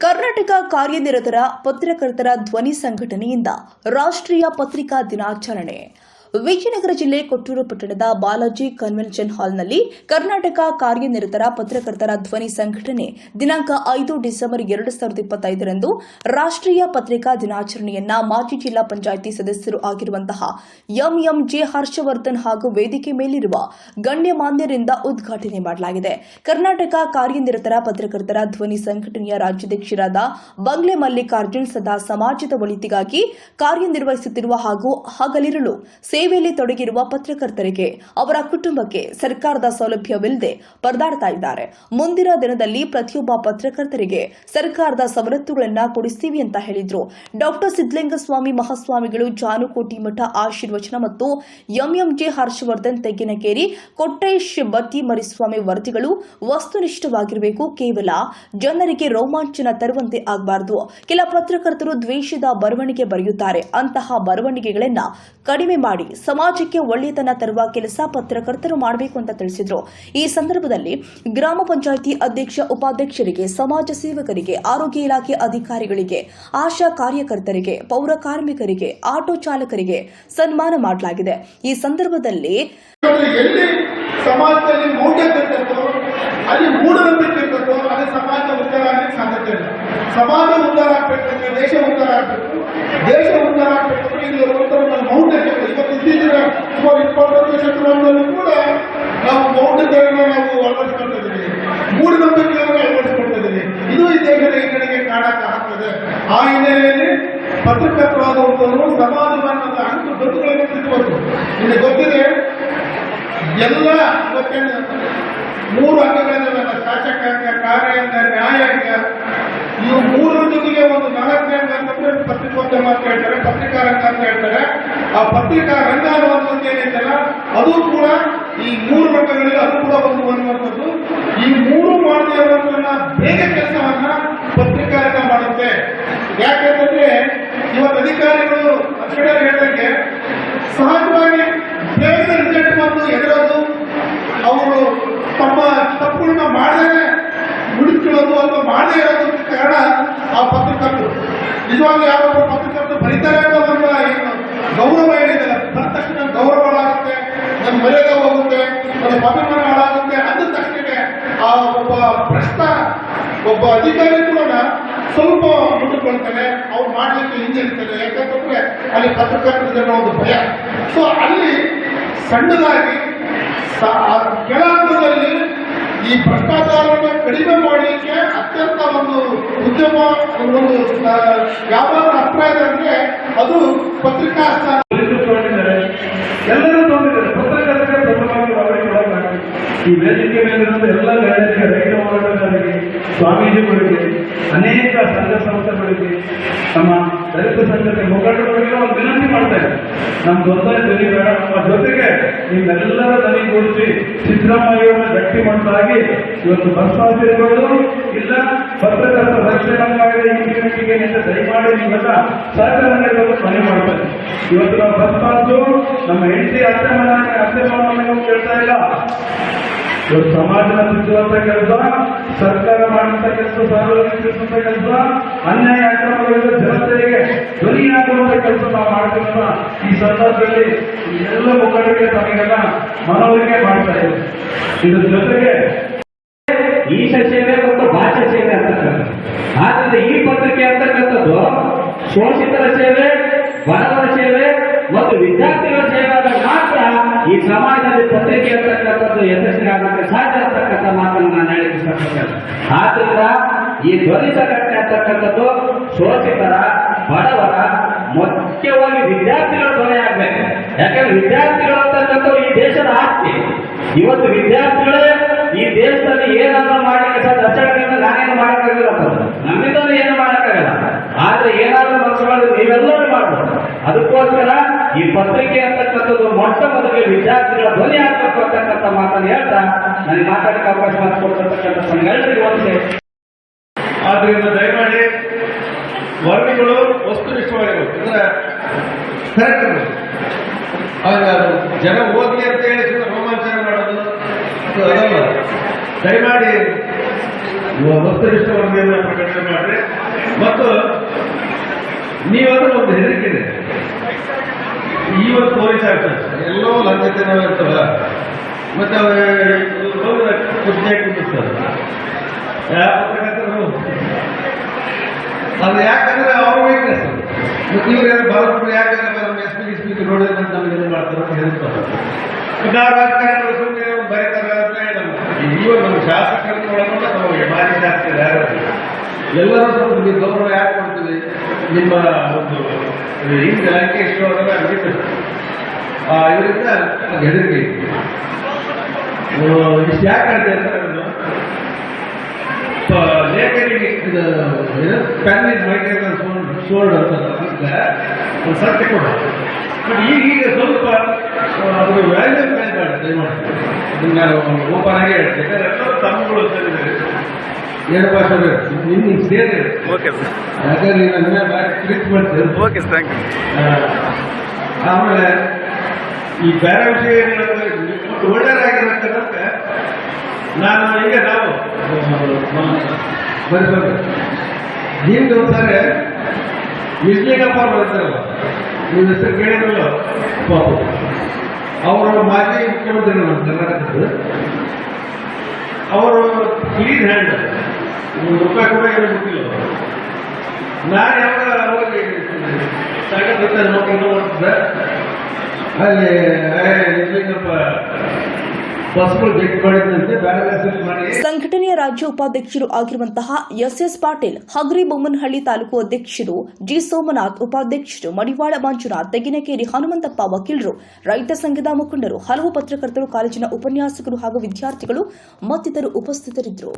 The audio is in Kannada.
ಕರ್ನಾಟಕ ಕಾರ್ಯನಿರತರ ಪತ್ರಕರ್ತರ ಧ್ವನಿ ಸಂಘಟನೆಯಿಂದ ರಾಷ್ಟ್ರೀಯ ಪತ್ರಿಕಾ ದಿನಾಚರಣೆ. ವಿಜಯನಗರ ಜಿಲ್ಲೆ ಕೊಟ್ಟೂರು ಪಟ್ಟಣದ ಬಾಲಾಜಿ ಕನ್ವೆನ್ಷನ್ ಹಾಲ್ನಲ್ಲಿ ಕರ್ನಾಟಕ ಕಾರ್ಯನಿರತರ ಪತ್ರಕರ್ತರ ಧ್ವನಿ ಸಂಘಟನೆ ದಿನಾಂಕ ಐದು ಡಿಸೆಂಬರ್ ಎರಡು ಸಾವಿರದ ಇಪ್ಪತ್ತೈದರಂದು ರಾಷ್ಟ್ರೀಯ ಪತ್ರಿಕಾ ದಿನಾಚರಣೆಯನ್ನ ಮಾಜಿ ಜಿಲ್ಲಾ ಪಂಚಾಯಿತಿ ಸದಸ್ಯರು ಆಗಿರುವಂತಹ ಎಂಎಂಜೆ ಹರ್ಷವರ್ಧನ್ ಹಾಗೂ ವೇದಿಕೆ ಮೇಲಿರುವ ಗಣ್ಯಮಾನ್ಯರಿಂದ ಉದ್ಘಾಟನೆ ಮಾಡಲಾಗಿದೆ. ಕರ್ನಾಟಕ ಕಾರ್ಯನಿರತರ ಪತ್ರಕರ್ತರ ಧ್ವನಿ ಸಂಘಟನೆಯ ರಾಜ್ಯಾಧ್ಯಕ್ಷರಾದ ಬಂಗ್ಲೆ ಮಲ್ಲಿಕಾರ್ಜುನ್ ಸದಾ ಸಮಾಜದ ಒಳಿತಿಗಾಗಿ ಕಾರ್ಯನಿರ್ವಹಿಸುತ್ತಿರುವ ಹಾಗೂ ಹಗಲಿರುಳು ಸೇವೆಯಲ್ಲಿ ತೊಡಗಿರುವ ಪತ್ರಕರ್ತರಿಗೆ ಅವರ ಕುಟುಂಬಕ್ಕೆ ಸರ್ಕಾರದ ಸೌಲಭ್ಯವಿಲ್ಲದೆ ಪರದಾಡ್ತಾ ಇದ್ದಾರೆ. ಮುಂದಿನ ದಿನದಲ್ಲಿ ಪ್ರತಿಯೊಬ್ಬ ಪತ್ರಕರ್ತರಿಗೆ ಸರ್ಕಾರದ ಸವಲತ್ತುಗಳನ್ನ ಕೊಡಿಸ್ತೀವಿ ಅಂತ ಹೇಳಿದ್ರು. ಡಾಕ್ಟರ್ ಸಿದ್ದಲಿಂಗಸ್ವಾಮಿ ಮಹಾಸ್ವಾಮಿಗಳು ಜಾನುಕೋಟಿ ಮಠ ಆಶೀರ್ವಚನ ಮತ್ತು ಎಂಎಂಜೆ ಹರ್ಷವರ್ಧನ್ ತೆಗ್ಗಿನಕೇರಿ ಕೊಟ್ಟೇಶ್ ಬತ್ತಿ ಮರಿಸ್ವಾಮಿ ವರದಿಗಳು ವಸ್ತುನಿಷ್ಠವಾಗಿರಬೇಕು. ಕೇವಲ ಜನರಿಗೆ ರೋಮಾಂಚನ ತರುವಂತೆ ಆಗಬಾರದು. ಕೆಲ ಪತ್ರಕರ್ತರು ದ್ವೇಷದ ಬರವಣಿಗೆ ಬರೆಯುತ್ತಾರೆ. ಅಂತಹ ಬರವಣಿಗೆಗಳನ್ನು ಕಡಿಮೆ ಮಾಡಿ ಸಮಾಜಕ್ಕೆ ಒಳ್ಳೆಯತನ ತರುವ ಕೆಲಸ ಪತ್ರಕರ್ತರು ಮಾಡಬೇಕು ಅಂತ ತಿಳಿಸಿದ್ರು. ಈ ಸಂದರ್ಭದಲ್ಲಿ ಗ್ರಾಮ ಪಂಚಾಯಿತಿ ಅಧ್ಯಕ್ಷ, ಉಪಾಧ್ಯಕ್ಷರಿಗೆ, ಸಮಾಜ ಸೇವಕರಿಗೆ, ಆರೋಗ್ಯ ಇಲಾಖೆ ಅಧಿಕಾರಿಗಳಿಗೆ, ಆಶಾ ಕಾರ್ಯಕರ್ತರಿಗೆ, ಪೌರ ಕಾರ್ಮಿಕರಿಗೆ, ಆಟೋ ಚಾಲಕರಿಗೆ ಸನ್ಮಾನ ಮಾಡಲಾಗಿದೆ. ಈ ಸಂದರ್ಭದಲ್ಲಿ ಸಮಾಜದಲ್ಲಿ ಸಮಾಜ ಉದ್ಧಾರ ಆಗಲಿಕ್ಕೆ ಈ ದೇಶದ ಈ ಕಡೆಗೆ ಕಾಣಕ್ಕೆ ಆಗ್ತದೆ. ಆ ಹಿನ್ನೆಲೆಯಲ್ಲಿ ಪತ್ರಕರ್ತರಾದವರು ಸಮಾಜವನ್ನು ಅಂಕು ದೊಡ್ಡಗಳನ್ನು ತಿಳ್ಕೊಂಡು ನಿಮಗೆ ಗೊತ್ತಿದೆ, ಎಲ್ಲ ಇವತ್ತಿನ ಮೂರು ಅಂಗಗಳಿಂದ ಶಾಸಕಾಂಗ ಕಾರ್ಯಾಂಗ ನ್ಯಾಯಾಂಗ, ಇವು ಮೂರು ಜೊತೆಗೆ ಒಂದು ನಾಲ್ಕನೇ ಅಂತ ಅಂತಂದ್ರೆ ಪತ್ರಿಕೋದ್ಯಮ ಅಂತ ಹೇಳ್ತಾರೆ ಪತ್ರಿಕಾ ರಂಗ ಅಂತ ಹೇಳ್ತಾರೆ. ಆ ಪತ್ರಿಕಾ ರಂಗ ಅನ್ನುವಂಥದ್ದು ಏನೈತಲ್ಲ ಅದು ಕೂಡ ಈ ಮೂರು ರಂಗಗಳಲ್ಲಿ ಅದು ಕೂಡ ಒಂದು ಅನ್ನುವಂಥದ್ದು ಈ ಮೂರು ಮಾಡದೇ ಇರುವಂತಹ ಬೇಗ ಕೆಲಸವನ್ನ ಪತ್ರಿಕಾ ರಂಗ ಮಾಡುತ್ತೆ ಯಾಕೆಂತಂದ್ರೆ ಇವತ್ತು ಅಧಿಕಾರಿಗಳು ಅಕ್ಷರ ಹೇಳಿದಂಗೆ ಸಹಜವಾಗಿ ಬೇಗ ರಿಸಲ್ಟ್ ಬಂದು ಎದುರೋದು ಅವರು ತಮ್ಮ ತಪ್ಪುಗಳನ್ನ ಮಾಡದೇ ಮುಡಿಸ್ಕೊಳ್ಳೋದು ಅಥವಾ ಮಾಡದೇ ಇರೋದಕ್ಕೆ ಕಾರಣ ಆ ಪತ್ರಕರ್ತರು ನಿಜವಾಗ್ಲೂ ಯಾರೊಬ್ಬರು ಪತ್ರಕರ್ತರು ಬರೀತಾರೆ ಅನ್ನೋ ಒಂದು ಏನು ಗೌರವ ಏನಿದೆ? ಬಂದ ತಕ್ಷಣ ಗೌರವ ಹಾಳಾಗುತ್ತೆ ನನ್ನ ಮರ್ಯಾದೆ ಹೋಗುತ್ತೆ, ನನ್ನ ಅಭಿಮಾನ ಹಾಳಾಗುತ್ತೆ ಅಂದ ತಕ್ಷಣ ಆ ಒಬ್ಬ ಭ್ರಷ್ಟ, ಒಬ್ಬ ಅಧಿಕಾರಿ ಕೂಡ ಸ್ವಲ್ಪ ಮುಂದುಕೊಳ್ತಾನೆ ಅವ್ರು ಮಾಡಲಿಕ್ಕೆ ಹಿಂಜರಿತಾರೆ ಯಾಕಂತಂದ್ರೆ ಅಲ್ಲಿ ಪತ್ರಕರ್ತರ ಒಂದು ಭಯ. ಸೊ ಅಲ್ಲಿ ಸಣ್ಣದಾಗಿ ಕೆಳ ಹಂತದಲ್ಲಿ ಈ ಭ್ರಷ್ಟಾಚಾರವನ್ನು ಕಡಿಮೆ ಮಾಡಲಿಕ್ಕೆ ಅತ್ಯಂತ ಒಂದು ಉದ್ಯಮ ಒಂದು ವ್ಯಾಪಾರ ಇದೆ ಅಂದ್ರೆ ಅದು ಪತ್ರಿಕಾ ಎಲ್ಲರೂ ನೋಡಿದ್ದಾರೆ ಪತ್ರಕರ್ತರಿಗೆ ಅವರಿಗೆ ಕೊಡಲಾಗಿದೆ ಈ ವೇದಿಕೆ ಮೇಲಿರುವಂತ ಎಲ್ಲ ಗಾಯಕರಿಗೆ, ರೈತ ಹೋರಾಟಗಾರರಿಗೆ, ಸ್ವಾಮೀಜಿಗಳಿಗೆ, ಅನೇಕ ಸಂಘ ಸಂಸ್ಥೆಗಳಿಗೆ, ನಮ್ಮ ದಲಿತ ಸಂಘದ ಮುಖಂಡರುಗಳಿಗೆ ಒಂದು ವಿನಂತಿ ಮಾಡ್ತೇನೆ ನಮ್ಮ ದೊಡ್ಡ ಧ್ವನಿ ಬೇಡ. ನಮ್ಮ ಜೊತೆಗೆ ನಿಮ್ಮೆಲ್ಲರ ಧ್ವನಿ ಕೂಡಿಸಿ ಸಿದ್ದರಾಮಯ್ಯವನ್ನ ಗಟ್ಟಿ ಮಾಡ್ತಾಗಿ ಇವತ್ತು ಬಸ್ ಪಾಸ್ ಇರ್ಬೋದು ಇಲ್ಲ ಪತ್ರಕರ್ತ ರಕ್ಷಣೆ ಅಂತ ದಯಮಾಡಿ ನೀವೆಲ್ಲ ಸಹಕಾರ ನೀಡಬೇಕು ಮನೆ ಮಾಡ್ತೇನೆ ಇವತ್ತು ನಾವು ಬಸ್ ಪಾಸು ನಮ್ಮ ಹೆಂಡತಿ ಅತ್ತೆ ಮನೆ, ಅತ್ತೆ ಮಾವನಿಗೆ ಕೇಳ್ತಾ ಇಲ್ಲ. ಇವತ್ತು ಸಮಾಜನ ತಿದ್ದುವಂತ ಕೆಲಸ, ಸರ್ಕಾರ ಮಾಡುವಂತ ಕೆಲಸ, ಸಾರ್ವಜನಿಕ ಕೆಲಸ, ಅನ್ಯಾಯ ಅಕ್ರಮಗಳಿಂದ ಜನತೆಗೆ ಧ್ವನಿಯಾಗುವಂತ ಕೆಲಸ ನಾವು ಮಾಡ್ತೀವಿ ಈ ಸಂದರ್ಭದಲ್ಲಿ ಎಲ್ಲ ಮುಖಂಡರಿಗೆ ತಮಗೆಲ್ಲ ಮನವರಿಕೆ ಮಾಡ್ತಾ ಇದ್ದೀವಿ ಇದ್ರ ಜೊತೆಗೆ ಈ ಸೇವೆ ಮತ್ತು ಭಾಷೆ ಸೇವೆ ಅಂತಕ್ಕಂಥ ಆದ್ರಿಂದ ಈ ಪತ್ರಿಕೆ ಅಂತಕ್ಕಂಥದ್ದು ಶೋಷಿತರ ಸೇವೆ, ಬಡವರ ಸೇವೆ, ಮತ್ತು ವಿದ್ಯಾರ್ಥಿಗಳ ಸೇವೆ ಸಮಾಜದಲ್ಲಿ ಪತ್ರಿಕೆ ಅಂತಕ್ಕಂಥದ್ದು ಯಶಸ್ವಿ ಆಗಕ್ಕೆ ಸಾಧ್ಯ ಅಂತಕ್ಕಂಥ ಮಾತನ್ನು ನಾನು ಹೇಳಿ ಇಷ್ಟಪಡ್ತೇನೆ ಆದ್ರಿಂದ ಈ ಧ್ವನಿ ಸಂಘಟನೆ ಅಂತಕ್ಕಂಥದ್ದು ಶೋಷಿತರ, ಬಡವರ ಮುಖ್ಯವಾಗಿ ವಿದ್ಯಾರ್ಥಿಗಳ ಧ್ವನಿ ಆಗ್ಬೇಕು. ಯಾಕಂದ್ರೆ ವಿದ್ಯಾರ್ಥಿಗಳು ಅಂತಕ್ಕಂಥವ್ರು ಈ ದೇಶದ ಆಸ್ತಿ. ಇವತ್ತು ವಿದ್ಯಾರ್ಥಿಗಳೇ ಈ ದೇಶದಲ್ಲಿ ಏನನ್ನ ಮಾಡಲಿಕ್ಕೆ ಸಹ ರಚನೆಗಳಿಂದ ನಾನೇನು ಮಾಡಕ್ಕಾಗಿಲ್ಲ ನಮ್ಮಿಂದ ಏನು ಮಾಡಕ್ಕಾಗಲ್ಲ. ಆದ್ರೆ ಏನಾದ್ರೂ ಮನಸ್ಸುಗಳು ನೀವೆಲ್ಲರೂ ಮಾಡ್ಬೋದು. ಅದಕ್ಕೋಸ್ಕರ ಈ ಪತ್ರಿಕೆ ಅಂತಕ್ಕಂಥದ್ದು ಮೊಟ್ಟ ಮೊದಲಿಗೆ ವಿದ್ಯಾರ್ಥಿಗಳ ಧ್ವನಿ ಹಾಕಬೇಕು ಅಂತಕ್ಕಂಥ ಮಾತನ್ನು ಹೇಳ್ತಾ, ನನಗೆ ಮಾತಾಡಕ್ಕೆ ಅವಕಾಶ ಮಾಡಿಕೊಡ್ತಕ್ಕಂಥ ತಮ್ಮೆಲ್ಲರಿಗೂ ಒಂದೇ. ಆದ್ರಿಂದ ದಯಮಾಡಿ ವರದಿಗಳು ವಸ್ತುನಿಷ್ಠವಾಗಿರಬೇಕು ಅಂದ್ರೆ ಕರೆಕ್ಟ್ ಜನ ಓದಿ ಅಂತ ಹೇಳಿ ರೋಮಾಂಚನ ಮಾಡೋದು ಅದು ಅದಲ್ಲ ದಯಮಾಡಿ ವಸ್ತು ವರದಿಯನ್ನು ಪ್ರಕಟಣೆ ಮಾಡ್ರಿ. ಮತ್ತು ನೀವಂದ್ರೆ ಒಂದು ಹೆದರಿಕೆ ಇದೆ. ಇವತ್ತು ತೋರಿಸ್ತಾ ಆಗ್ತದೆ. ಎಲ್ಲೋ ಲಂಚತನ ಇರ್ತವ ಮತ್ತೆ ಹೋಗಿ ಕುರ್ಚಿ ಕುಂದಿರ್ತಾರೆ ಯಾವ ಪತ್ರಕರ್ತರು? ಅದು ಯಾಕಂದ್ರೆ ಅವ್ರ ವೀಕ್ನೆಸ್ ಮತ್ತೆ ಇವ್ರು ಯಾಕಂದ್ರೆ ಎಸ್ ಪಿ ಎಸ್ ನೋಡಿದ್ರೆ ನಮ್ಗೆ ಏನು ಮಾಡ್ತಾರೆ ಅಂತ ಹೇಳ್ತಾರೆ ರಾಜಕಾರಣಿಗಳು ಸುಮ್ಮನೆ ಬರೀತಾರೆ ಅಂತ ಹೇಳಲ್ಲ ಇವಾಗ ನಮ್ಮ ಶಾಸಕರನ್ನು ಒಳಗೊಂಡ ನಮಗೆ ಮಾಜಿ ಶಾಸಕರು ಯಾರು? ಎಲ್ಲರೂ ಸ್ವಲ್ಪ ನೀವು ಗೌರವ ಯಾಕೆ ಕೊಡ್ತೀವಿ ನಿಮ್ಮ ಒಂದು ಹಿಂದೆ ಲಂಕೇಶ್ ಅವರೆಲ್ಲ ಬಿಟ್ಟು ಆ, ಇದರಿಂದ ನನಗೆ ಹೆದರಿಕೆ ಇಷ್ಟು ಯಾಕೆ ಇದ್ದಾರೆ ನಾನು ಲೇಖನಿಗೆ ಇದು ಪೆನ್ ಇಸ್ ಸೋಲ್ಡ್ ಅಂತ ಸತ್ಯ ಕೊಡ. ಈಗೀಗ ಸ್ವಲ್ಪ ಅದರ ಅದು ವ್ಯಾಲ್ಯೂ ಮೇಲೆ ಮಾಡಿ ದಯಮಾಡಿ. ನಾನು ಓಪನ್ ಆಗಿ ಹೇಳ್ತೇನೆ. ತಮ್ಮಗಳು ಅಂತ ಏನಪ್ಪ ಸರ್ ನಿಮ್ಗೆ ಸೇರಿ. ಓಕೆ ಸರ್ ಯಾಕಂದ್ರೆ ನನ್ನ ಮೇಲೆ ಬಾರಿ ಕ್ಲಿಕ್ ಮಾಡ್ತೇವೆ ಓಕೆ ಸರ್ ಥ್ಯಾಂಕ್ ಯು ಆಮೇಲೆ ಈ ಬೇರೆ ವಿಷಯ ಒಳ್ಳೆಯದಾಗಿರತ್ತಂದ್ರೆ ನಾನು ಈಗ ನಾವು. ಬರೀ ಬರೀ ನಿಮ್ದು ಒಂದ್ಸಾರಿ ವಿಶ್ಲೇಷಪ್ಪ ಅವ್ರು ನೀವು ಹೆಸರು ಕೇಳಿದ್ರಲ್ಲ? ಪಾಪ ಅವರು ಮಾಜಿ ಮುಖ್ಯಮಂತ್ರಿ ನಮ್ಮ ಕರ್ನಾಟಕದ ಅವರು ಕ್ಲೀನ್ ಹ್ಯಾಂಡ್ ರೂಪಾಯಿ ಕೂಡ ಏನು ಗೊತ್ತಿಲ್ಲ. ನಾನು ಯಾವಾಗ ಅಲ್ಲಿ ಸಂಘಟನೆಯ ರಾಜ್ಯ ಉಪಾಧ್ಯಕ್ಷರು ಆಗಿರುವಂತಹ ಎಸ್ ಪಾಟೀಲ್, ಹಗ್ರಿ ಬೊಮ್ಮನಹಳ್ಳಿ ತಾಲೂಕು ಅಧ್ಯಕ್ಷರು ಜಿ ಸೋಮನಾಥ್, ಉಪಾಧ್ಯಕ್ಷರು ಮಡಿವಾಳ ಮಂಜುನಾಥ್, ತೆಗಿನಕೇರಿ ಹನುಮಂತಪ್ಪ ವಕೀಲರು, ರೈತ ಸಂಘದ ಮುಖಂಡರು, ಹಲವು ಪತ್ರಕರ್ತರು, ಕಾಲೇಜಿನ ಉಪನ್ಯಾಸಕರು ಹಾಗೂ ವಿದ್ಯಾರ್ಥಿಗಳು ಮತ್ತಿತರರು ಉಪಸ್ಥಿತರಿದ್ದರು.